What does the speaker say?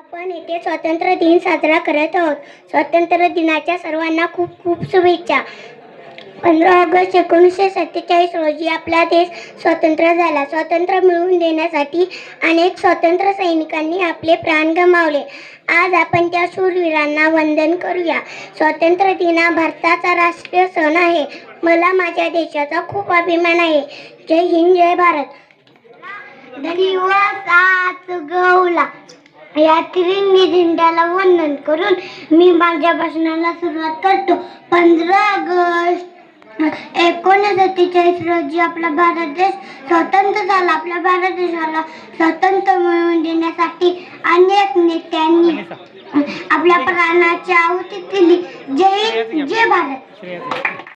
आपण येथे स्वातंत्र्य दिन साजरा करत आहोत. स्वातंत्र्य दिनाच्या सर्वांना खूप खूप शुभेच्छा. पंधरा ऑगस्ट एकोणीसशे सत्तेचाळीस रोजी आपला देश स्वतंत्र झाला. स्वातंत्र्य मिळवून देण्यासाठी अनेक स्वातंत्र्य सैनिकांनी आपले प्राण गमावले. आज आपण त्या शूरवीरांना वंदन करूया. स्वातंत्र्य दिन हा भारताचा राष्ट्रीय सण आहे. मला माझ्या देशाचा खूप अभिमान आहे. जय हिंद जय भारत. धन्यवाद आज गवला या तिरंगी झेंड्याला वंदन करून मी माझ्या भाषणाला सुरुवात करतो. पंधरा ऑगस्ट एकोणीस सत्तेचाळीस रोजी आपला भारत देश स्वतंत्र झाला. आपल्या भारत देशाला स्वतंत्र मिळवून देण्यासाठी अनेक नेत्यांनी आपल्या प्राणाची आहुती दिली. जय जय भारत.